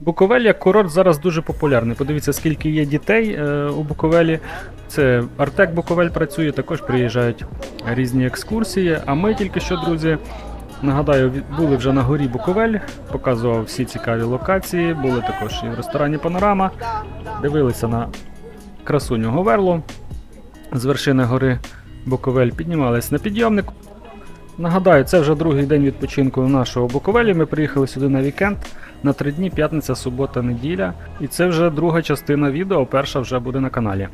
Буковель як курорт зараз дуже популярний. Подивіться, скільки є дітей е, у Буковелі. Це Артек Буковель працює, також приїжджають різні екскурсії. А ми тільки що, друзі, нагадаю, були вже на горі Буковель, показував всі цікаві локації, були також і в ресторані Панорама, дивилися на красуню Говерлу з вершини гори Буковель, піднімались на підйомник. Нагадаю, це вже другий день відпочинку нашого Буковелі. Ми приїхали сюди на вікенд на три дні, п'ятниця, субота, неділя. І це вже друга частина відео, перша вже буде на каналі.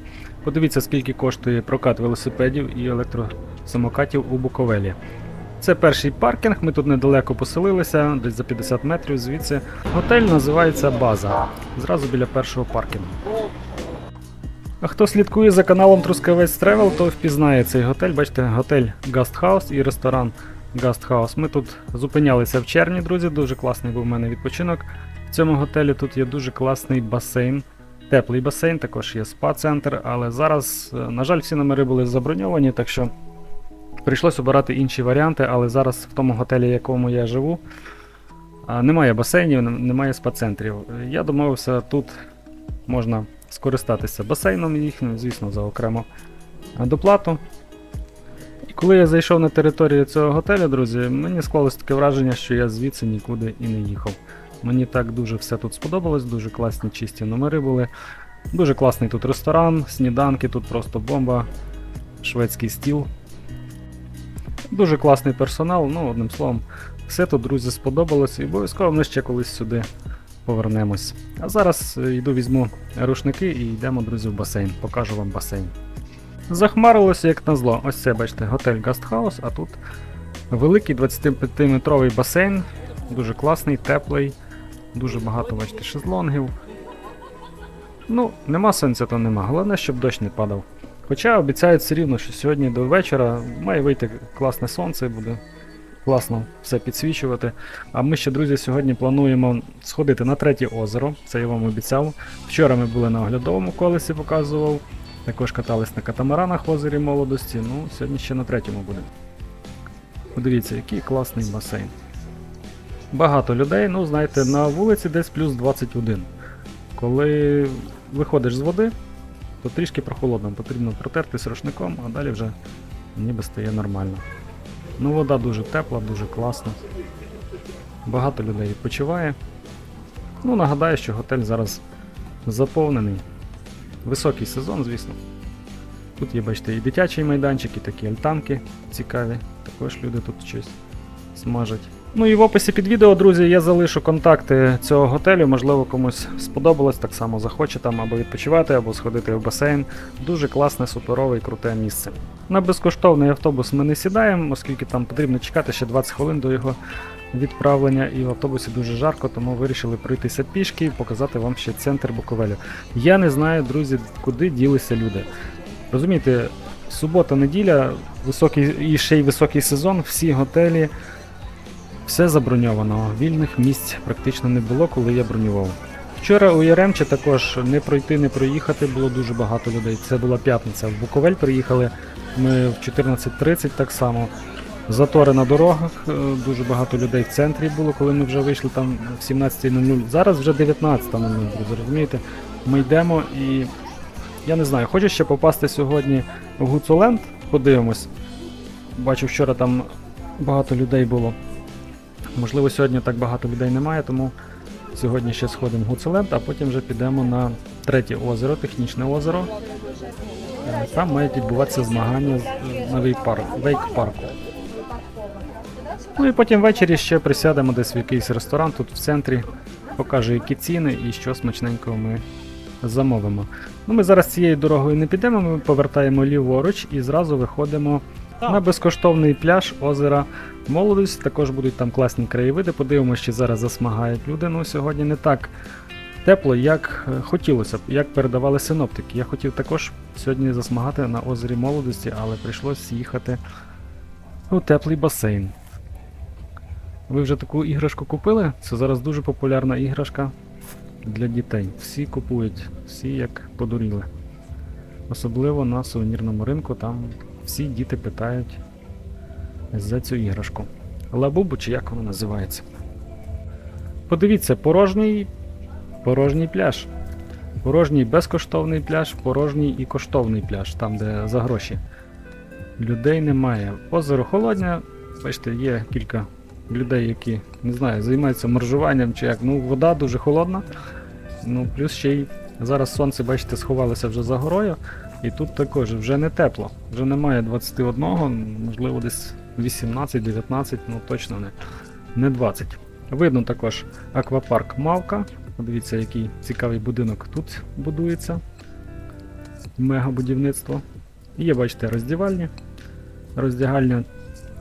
Подивіться, скільки коштує прокат велосипедів і електросамокатів у Буковелі. Це перший паркінг, ми тут недалеко поселилися, десь за 50 метрів звідси. Готель називається База, зразу біля першого паркінгу. А хто слідкує за каналом Трускавець Тревел, то впізнає цей готель. Бачите, готель Гастхаус і ресторан Гастхаус. Ми тут зупинялися в червні, друзі. Дуже класний був у мене відпочинок. В цьому готелі тут є дуже класний басейн. Теплий басейн, також є спа-центр, але зараз, е, на жаль, всі номери були заброньовані, так що прийшлось обирати інші варіанти, але зараз в тому готелі, в якому я живу, немає басейнів, немає спа-центрів. Я домовився, тут можна скористатися басейном їхнім, звісно, за окрему доплату. Коли я зайшов на територію цього готелю, друзі, мені склалось таке враження, що я звідси нікуди і не їхав. Мені так дуже все тут сподобалось, дуже класні чисті номери були. Дуже класний тут ресторан, сніданки, тут просто бомба, шведський стіл. Дуже класний персонал, ну, одним словом, все тут, друзі, сподобалось і обов'язково ми ще колись сюди повернемось. А зараз е, йду візьму рушники і йдемо, друзі, в басейн. Покажу вам басейн. Захмарилося як назло. Ось це, бачите, готель Гастхаус, а тут великий 25-метровий басейн. Дуже класний, теплий, дуже багато, бачите, шезлонгів. Ну, нема сонця, то нема. Головне, щоб дощ не падав. Хоча обіцяють все рівно, що сьогодні до вечора має вийти класне сонце, буде класно все підсвічувати. А ми ще, друзі, сьогодні плануємо сходити на третє озеро. Це я вам обіцяв. Вчора ми були на оглядовому колесі, показував. Також катались на катамаранах в озері молодості. Ну, сьогодні ще на третьому буде. Подивіться, який класний басейн. Багато людей, ну знаєте, на вулиці десь плюс 21. Коли виходиш з води, то трішки прохолодно, потрібно протертись рушником, а далі вже ніби стає нормально. Ну, вода дуже тепла, дуже класна. Багато людей відпочиває. Ну, нагадаю, що готель зараз заповнений. Високий сезон, звісно. Тут є, бачите, і дитячий майданчик, і такі альтанки цікаві. Також люди тут щось смажать. Ну і в описі під відео, друзі, я залишу контакти цього готелю. Можливо, комусь сподобалось, так само захоче там або відпочивати, або сходити в басейн. Дуже класне, суперове і круте місце. На безкоштовний автобус ми не сідаємо, оскільки там потрібно чекати ще 20 хвилин до його відправлення, і в автобусі дуже жарко, тому вирішили пройтися пішки і показати вам ще центр Буковелю. Я не знаю, друзі, куди ділися люди. Розумієте, субота, неділя, високий і ще й високий сезон, всі готелі, все заброньовано. Вільних місць практично не було, коли я бронював. Вчора у Яремче також не пройти, не проїхати було дуже багато людей. Це була п'ятниця. В Буковель приїхали ми в 14.30 так само. Затори на дорогах, е, дуже багато людей в центрі було, коли ми вже вийшли там в 17.00. Зараз вже 19.00, друзі, розумієте? Ми йдемо і я не знаю, хочу ще попасти сьогодні в Гуцуленд, подивимось. Бачу, вчора там багато людей було. Можливо, сьогодні так багато людей немає, тому сьогодні ще сходимо в Гуцуленд, а потім вже підемо на третє озеро, технічне озеро. Е, Там мають відбуватися змагання е, на вейк-парку. Ну і потім ввечері ще присядемо десь в якийсь ресторан тут в центрі, покажу, які ціни і що смачненького ми замовимо. Ну, ми зараз цією дорогою не підемо, ми повертаємо ліворуч і зразу виходимо на безкоштовний пляж озера Молодість. Також будуть там класні краєвиди. Подивимося, чи зараз засмагають люди. Ну, сьогодні не так тепло, як е, хотілося б, як передавали синоптики. Я хотів також сьогодні засмагати на озері Молодості, але прийшлось їхати у теплий басейн. Ви вже таку іграшку купили? Це зараз дуже популярна іграшка для дітей. Всі купують, всі як подуріли. Особливо на сувенірному ринку, там всі діти питають за цю іграшку. Лабубу чи як вона називається. Подивіться, порожній Порожній пляж. Порожній безкоштовний пляж, порожній і коштовний пляж, там де за гроші. Людей немає. Озеро холодне, бачите, є кілька людей, які, не знаю, займаються моржуванням чи як. Ну, вода дуже холодна. Ну, плюс ще й зараз сонце, бачите, сховалося вже за горою. І тут також вже не тепло. Вже немає 21, можливо, десь 18-19, ну точно не, не 20. Видно також аквапарк Мавка. Подивіться, який цікавий будинок тут будується. Мега будівництво. І Є, бачите, роздівальні. Роздягальня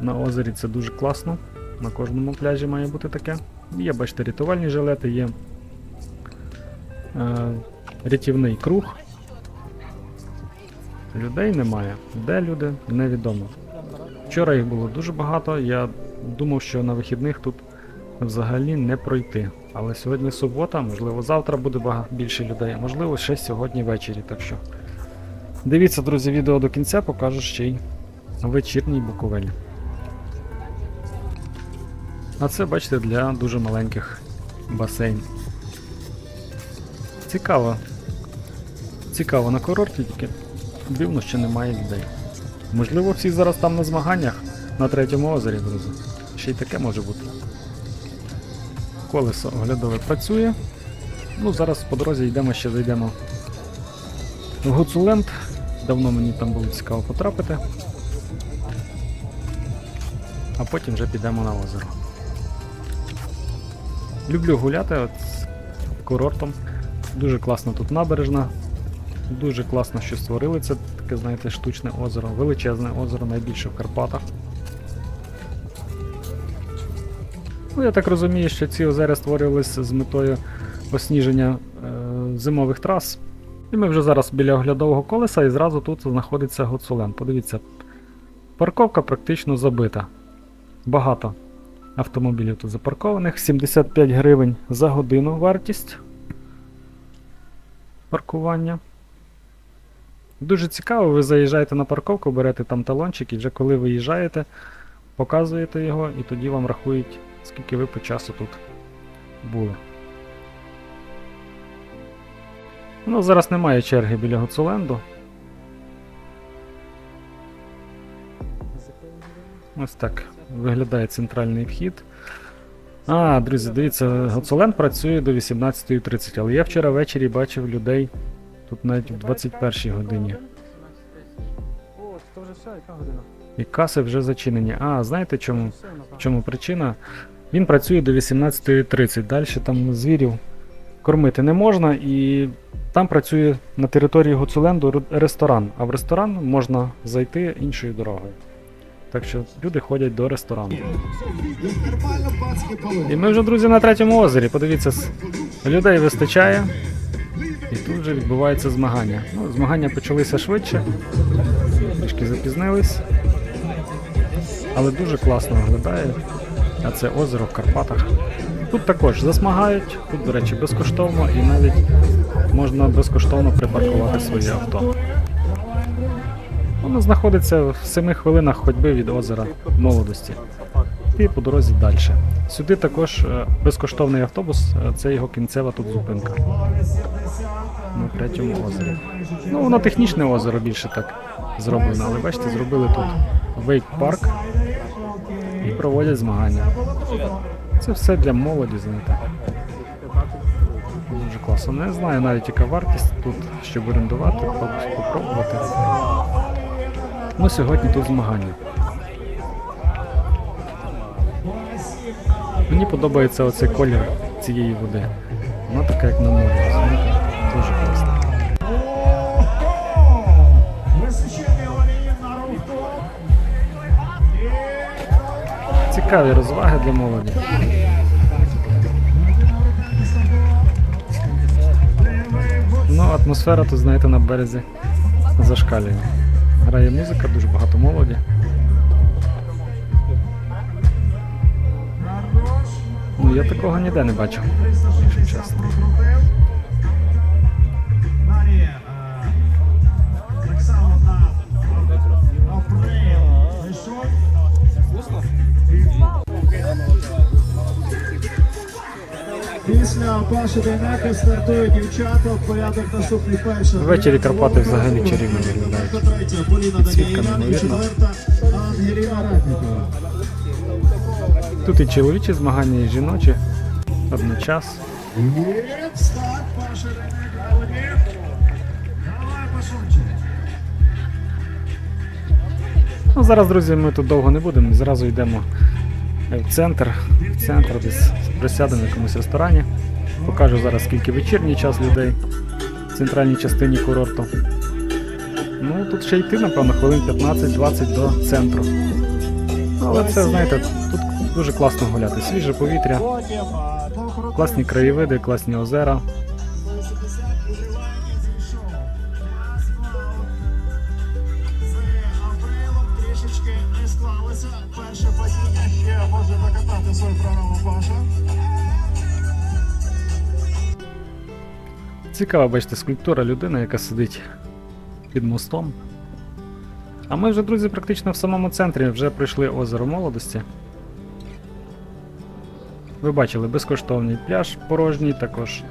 на озері це дуже класно. На кожному пляжі має бути таке. Є, бачите, рятувальні жилети, є е, рятівний круг. Людей немає. Де люди, невідомо. Вчора їх було дуже багато. Я думав, що на вихідних тут взагалі не пройти. Але сьогодні субота, можливо, завтра буде багато більше людей, а можливо, ще сьогодні ввечері. Так що дивіться, друзі, відео до кінця, покажу ще й вечірній Буковель. А це, бачите, для дуже маленьких басейн. Цікаво. Цікаво на курорті, тільки дивно, що немає людей. Можливо, всі зараз там на змаганнях на третьому озері, друзі. Ще й таке може бути. Колесо оглядове працює. Ну, зараз по дорозі йдемо ще зайдемо в Гуцуленд. Давно мені там було цікаво потрапити. А потім вже підемо на озеро. Люблю гуляти от з курортом. Дуже класно тут набережна. Дуже класно, що створили це таке, знаєте, штучне озеро, величезне озеро, найбільше в Карпатах. Ну, я так розумію, що ці озера створювалися з метою осніження е, зимових трас. І ми вже зараз біля оглядового колеса і зразу тут знаходиться Гуцулен. Подивіться, парковка практично забита. Багато автомобілів тут запаркованих. 75 гривень за годину вартість паркування. Дуже цікаво, ви заїжджаєте на парковку, берете там талончик і вже коли виїжджаєте, показуєте його і тоді вам рахують, скільки ви по часу тут були. Ну, зараз немає черги біля Гуцуленду. Ось так виглядає центральний вхід. А, друзі, дивіться, Гуцуленд працює до 18.30, але я вчора ввечері бачив людей тут навіть в 21 годині. О, це вже все, яка година? І каси вже зачинені. А, знаєте чому? В чому причина? Він працює до 18.30. Далі там звірів кормити не можна, і там працює на території Гуцуленду ресторан. А в ресторан можна зайти іншою дорогою. Так що люди ходять до ресторану. І ми вже, друзі, на третьому озері. Подивіться, людей вистачає. І тут вже відбуваються змагання. Ну, змагання почалися швидше, трішки запізнились. Але дуже класно виглядає. А це озеро в Карпатах. Тут також засмагають, тут, до речі, безкоштовно і навіть можна безкоштовно припаркувати своє авто. Воно знаходиться в 7 хвилинах ходьби від озера молодості. І по дорозі далі. Сюди також е, безкоштовний автобус, е, це його кінцева тут зупинка. На третьому озері. Ну, воно технічне озеро більше так зроблено, але бачите, зробили тут вейк-парк і проводять змагання. Це все для молоді, знаєте. Дуже класно. Не знаю навіть яка вартість тут, щоб орендувати, попробувати. Ну, сьогодні тут змагання. Мені подобається оцей колір цієї води. Вона така, як на морі. Дуже класно. Цікаві розваги для молоді. Ну, атмосфера тут, знаєте, на березі зашкалює. Грає музика, дуже багато молоді. Ну, я такого ніде не бачив, Після Паші Дейнеки стартують дівчата. Порядок наступний перша. Ввечері Карпати взагалі чарівно виглядають. І неймовірна. Тут і чоловічі змагання, і жіночі. Одночас. Дейнека. Ну, зараз, друзі, ми тут довго не будемо. Зразу йдемо в центр. В центр десь присядемо в якомусь ресторані. Покажу зараз, скільки вечірній час людей в центральній частині курорту. Ну, тут ще йти, напевно, хвилин 15-20 до центру. Але це, знаєте, тут дуже класно гуляти. Свіже повітря, класні краєвиди, класні озера. Цікава, бачите, скульптура людини, яка сидить під мостом. А ми вже, друзі, практично в самому центрі вже прийшли озеро молодості. Ви бачили безкоштовний пляж порожній, також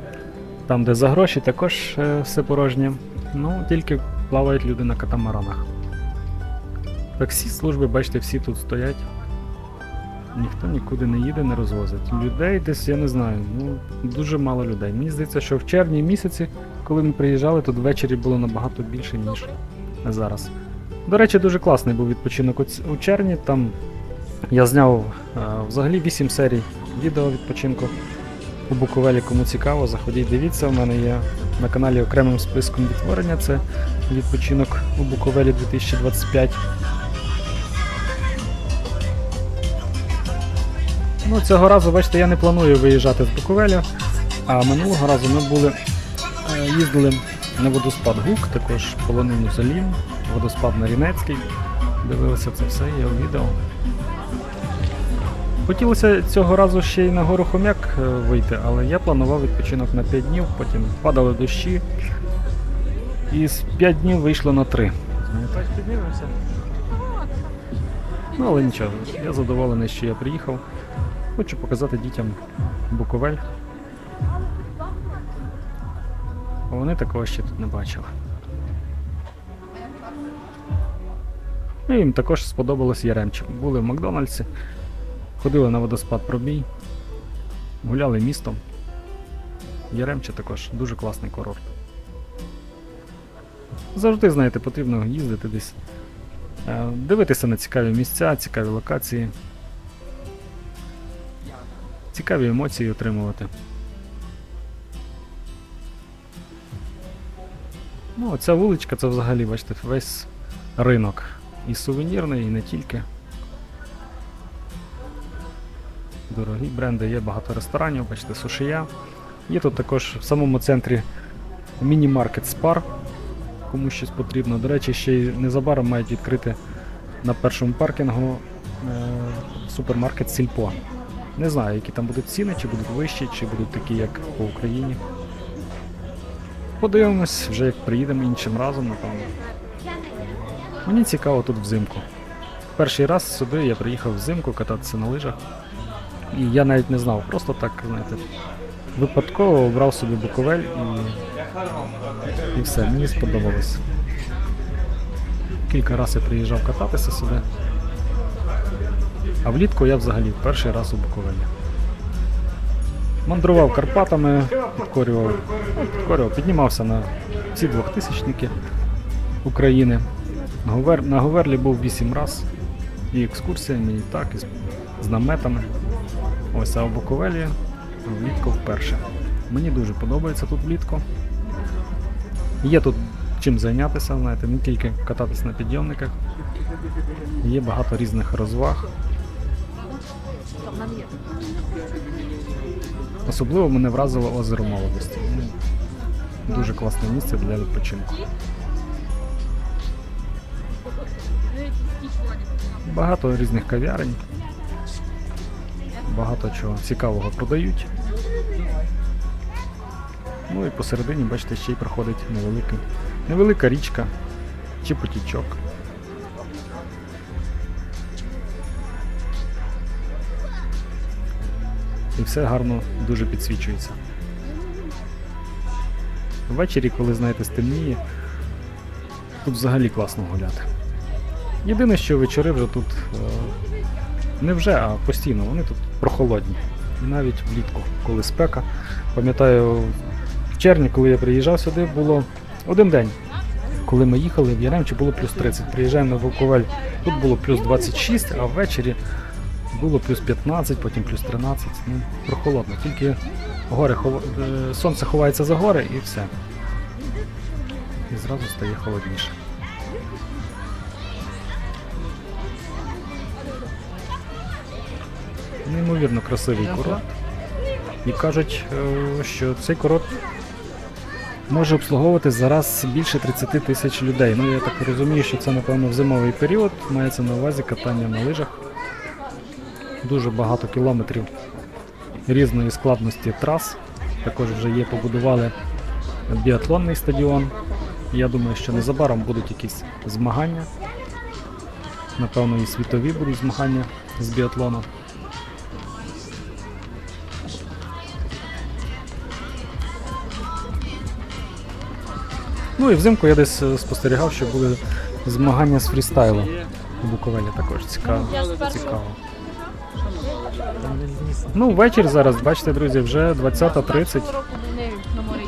там, де за гроші, також е, все порожнє. Ну, тільки плавають люди на катамаранах. Таксі служби, бачите, всі тут стоять. Ніхто нікуди не їде, не розвозить. Людей десь, я не знаю, ну дуже мало людей. Мені здається, що в червні місяці, коли ми приїжджали, тут ввечері було набагато більше, ніж зараз. До речі, дуже класний був відпочинок у, червні. Там я зняв е, взагалі 8 серій відео відпочинку у Буковелі. Кому цікаво, заходіть, дивіться. У мене є на каналі окремим списком відтворення. Це відпочинок у Буковелі 2025. Ну, цього разу, бачите, я не планую виїжджати з Буковеля, а минулого разу ми були, е, їздили на водоспад Гук, також полонину Залім, водоспад Нарінецький. Дивилися це все, є у відео. Хотілося цього разу ще й на гору Хом'як е, вийти, але я планував відпочинок на 5 днів, потім падали дощі. І з 5 днів вийшло на 3. Знаєте? Бач, піднімемося. Ну, але нічого, я задоволений, що я приїхав. Хочу показати дітям Буковель. Вони такого ще тут не бачили. Ну, їм також сподобалось Яремчик. Були в Макдональдсі, ходили на водоспад пробій, гуляли містом. Яремче також дуже класний курорт. Завжди, знаєте, потрібно їздити десь Е, Дивитися на цікаві місця, цікаві локації. Цікаві емоції отримувати. Ну, оця вуличка це взагалі, бачите, весь ринок. І сувенірний, і не тільки. Дорогі бренди, є багато ресторанів, бачите, сушія. Є тут також в самому центрі міні-маркет Спар кому щось потрібно. До речі, ще й незабаром мають відкрити на першому паркінгу е, супермаркет Сільпо. Не знаю, які там будуть ціни, чи будуть вищі, чи будуть такі, як по Україні. Подивимось, вже як приїдемо іншим разом, напевно. Мені цікаво тут взимку. Перший раз сюди я приїхав взимку кататися на лижах. І я навіть не знав, просто так, знаєте, випадково обрав собі Буковель і і все, мені сподобалось. Кілька разів я приїжджав кататися сюди. А влітку я взагалі перший раз у Буковелі. Мандрував Карпатами, підкорював, ну, підкорював, піднімався на ці двохтисячники України. На, Говер... на Говерлі був 8 раз. І екскурсіями, і так, і з, з наметами. Ось, а у Буковелі влітку вперше. Мені дуже подобається тут влітку. Є тут чим зайнятися, знаєте, не тільки кататись на підйомниках. Є багато різних розваг. Особливо мене вразило озеро молодості. Дуже класне місце для відпочинку. Багато різних кав'ярень. Багато чого цікавого продають. Ну і посередині, бачите, ще й проходить невеликий, невелика річка чи потічок. І все гарно дуже підсвічується. Ввечері, коли, знаєте, стемніє, тут взагалі класно гуляти. Єдине, що вечори вже тут е, не вже, а постійно, вони тут прохолодні. І навіть влітку, коли спека. Пам'ятаю, в червні, коли я приїжджав сюди, було один день. Коли ми їхали в Яремчі, було плюс 30. Приїжджаємо на Вовковель, тут було плюс 26, а ввечері було плюс 15, потім плюс 13. Ну, прохолодно. Тільки гори хова... е, сонце ховається за гори і все. І зразу стає холодніше. Неймовірно красивий курорт. І кажуть, е, що цей курорт може обслуговувати зараз більше 30 тисяч людей. Ну я так розумію, що це напевно в зимовий період. Мається на увазі катання на лижах. Дуже багато кілометрів різної складності трас. Також вже є, побудували біатлонний стадіон. Я думаю, що незабаром будуть якісь змагання. Напевно, і світові будуть змагання з біатлону. Ну і взимку я десь е, спостерігав, що були змагання з фрістайлу у Буковелі також цікаво. цікаво. Ну, вечір зараз, бачите, друзі, вже 20.30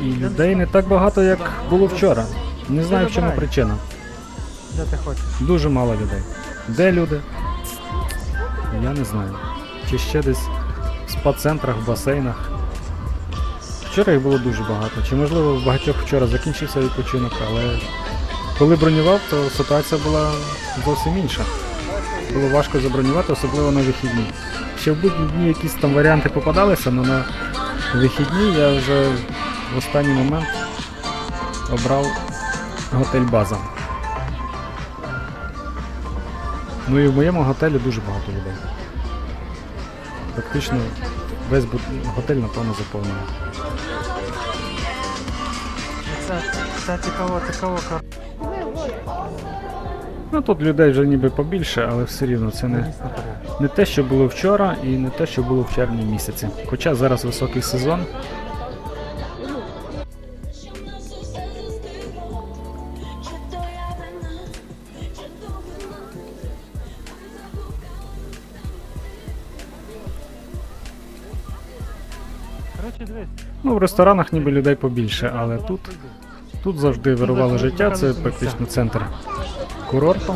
і людей не так багато, як було вчора. Не знаю, в чому причина. Де ти хочеш? Дуже мало людей. Де люди? Я не знаю. Чи ще десь в спа-центрах, в басейнах. Вчора їх було дуже багато. Чи можливо в багатьох вчора закінчився відпочинок, але коли бронював, то ситуація була зовсім інша. Було важко забронювати, особливо на вихідні. Ще в будні дні якісь там варіанти попадалися, але на вихідні я вже в останній момент обрав готель База. Ну і в моєму готелі дуже багато людей. Практично весь готель, напевно, заповнений. Це, це цікаво, цікаво. Ну тут людей вже ніби побільше, але все рівно це не, не те, що було вчора, і не те, що було в червні місяці. Хоча зараз високий сезон. Ну, в ресторанах ніби людей побільше, але тут, тут завжди вирувало життя, це практично центр курорту.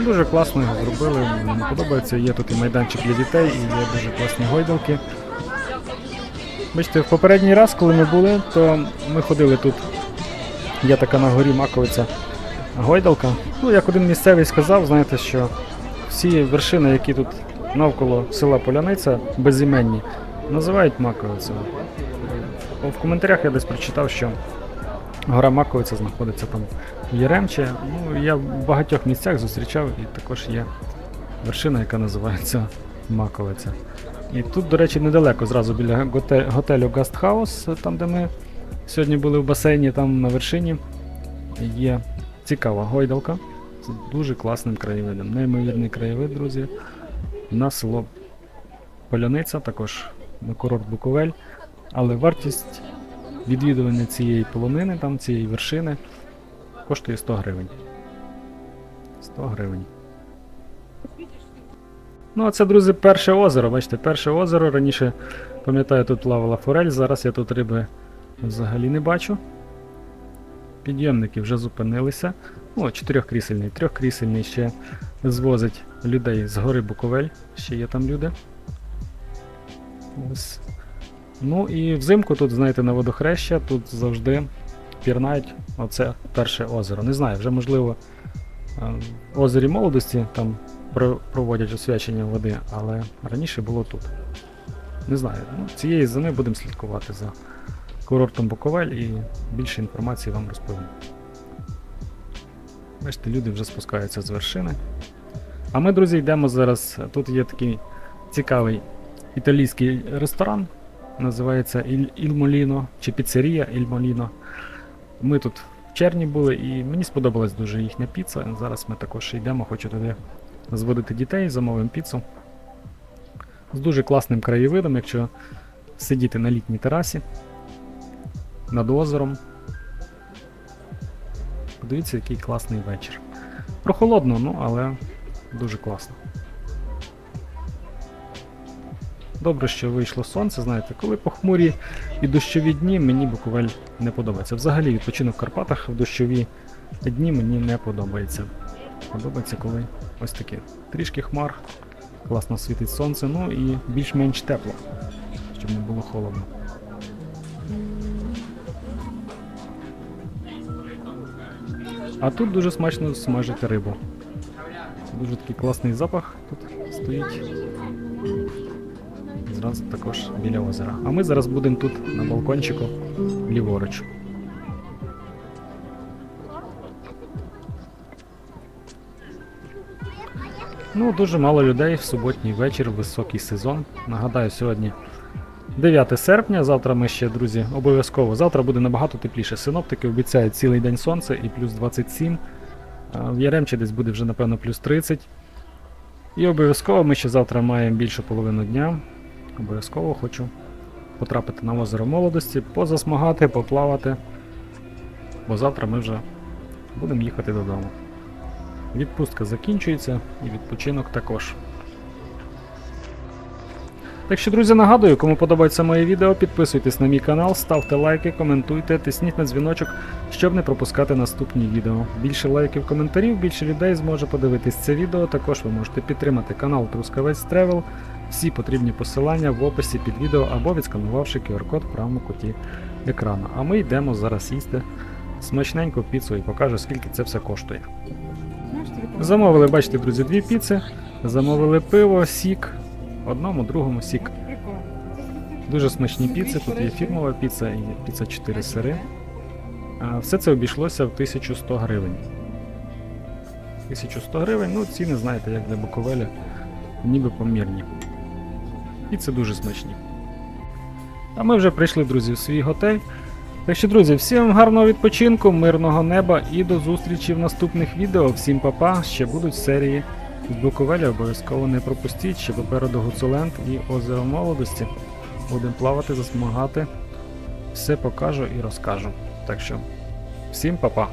Дуже класно його зробили, мені подобається. Є тут і майданчик для дітей, і є дуже класні гойдалки. Бачите, в попередній раз, коли ми були, то ми ходили тут. Є така на горі Маковиця гойдалка. Ну, як один місцевий сказав, знаєте, що всі вершини, які тут навколо села Поляниця, безіменні, називають Маковицею. В коментарях я десь прочитав, що гора Маковиця знаходиться там Яремче. Ну, я в багатьох місцях зустрічав і також є вершина, яка називається Маковиця. І тут, до речі, недалеко, зразу біля готелю Гастхаус, там де ми сьогодні були в басейні, там на вершині є цікава гойдалка з дуже класним краєвидом. Неймовірний краєвид, друзі. На село Поляниця, також на курорт Буковель. Але вартість відвідування цієї полонини, там, цієї вершини, коштує 100 гривень. 100 гривень. Ну, а це, друзі, перше озеро. Бачите, перше озеро. Раніше, пам'ятаю, тут плавала форель, зараз я тут риби взагалі не бачу. Підйомники вже зупинилися. О, чотирьохкрісельний, трьохкрісельний ще звозить людей з гори Буковель. Ще є там люди. Ось. Ну і взимку тут, знаєте, на водохреща, тут завжди пірнають оце перше озеро. Не знаю, вже можливо е, в озері молодості там проводять освячення води, але раніше було тут. Не знаю. Ну, цієї зими будемо слідкувати за курортом Буковель і більше інформації вам розповім. Бачите, люди вже спускаються з вершини. А ми, друзі, йдемо зараз. Тут є такий цікавий італійський ресторан. Називається Іль, Іль Моліно чи піцерія Іль Моліно. Ми тут в червні були і мені сподобалась дуже їхня піца. Зараз ми також йдемо, хочу туди зводити дітей, замовимо піцу. З дуже класним краєвидом, якщо сидіти на літній терасі. над озером. Подивіться, який класний вечір. Прохолодно, ну але дуже класно. Добре, що вийшло сонце, знаєте, коли похмурі і дощові дні мені Буковель не подобається. Взагалі відпочинок в Карпатах в дощові дні мені не подобається. Подобається, коли ось таке. Трішки хмар, класно світить сонце, ну і більш-менш тепло, щоб не було холодно. А тут дуже смачно смажити рибу. Дуже такий класний запах тут стоїть. Зразу також біля озера. А ми зараз будемо тут на балкончику ліворуч. Ну, дуже мало людей в суботній вечір, високий сезон. Нагадаю, сьогодні 9 серпня. Завтра ми ще, друзі, обов'язково. Завтра буде набагато тепліше. Синоптики обіцяють цілий день сонце і плюс 27. В Яремчі десь буде вже, напевно, плюс 30. І обов'язково ми ще завтра маємо більшу половину дня. Обов'язково хочу потрапити на озеро молодості, позасмагати, поплавати. Бо завтра ми вже будемо їхати додому. Відпустка закінчується і відпочинок також. Так що, друзі, нагадую, кому подобається моє відео, підписуйтесь на мій канал, ставте лайки, коментуйте, тисніть на дзвіночок, щоб не пропускати наступні відео. Більше лайків, коментарів, більше людей зможе подивитись це відео. Також ви можете підтримати канал Трускавець Тревел. Всі потрібні посилання в описі під відео або відсканувавши QR-код в правому куті екрану. А ми йдемо зараз їсти смачненьку піцу і покажу, скільки це все коштує. Замовили, бачите, друзі, дві піци. Замовили пиво, сік. Одному, другому сік. Дуже смачні піци. Тут є фірмова піца і піца 4 сири. Все це обійшлося в 1100 гривень. 1100 гривень, ну ціни, знаєте, як для Буковеля, ніби помірні. Піци дуже смачні. А ми вже прийшли, друзі, в свій готель. Так що, друзі, всім гарного відпочинку, мирного неба і до зустрічі в наступних відео. Всім па-па, ще будуть серії з Буковеля, обов'язково не пропустіть, ще попереду Гуцуленд і озеро молодості. Будемо плавати, засмагати. Все покажу і розкажу. Так що, всім па-па.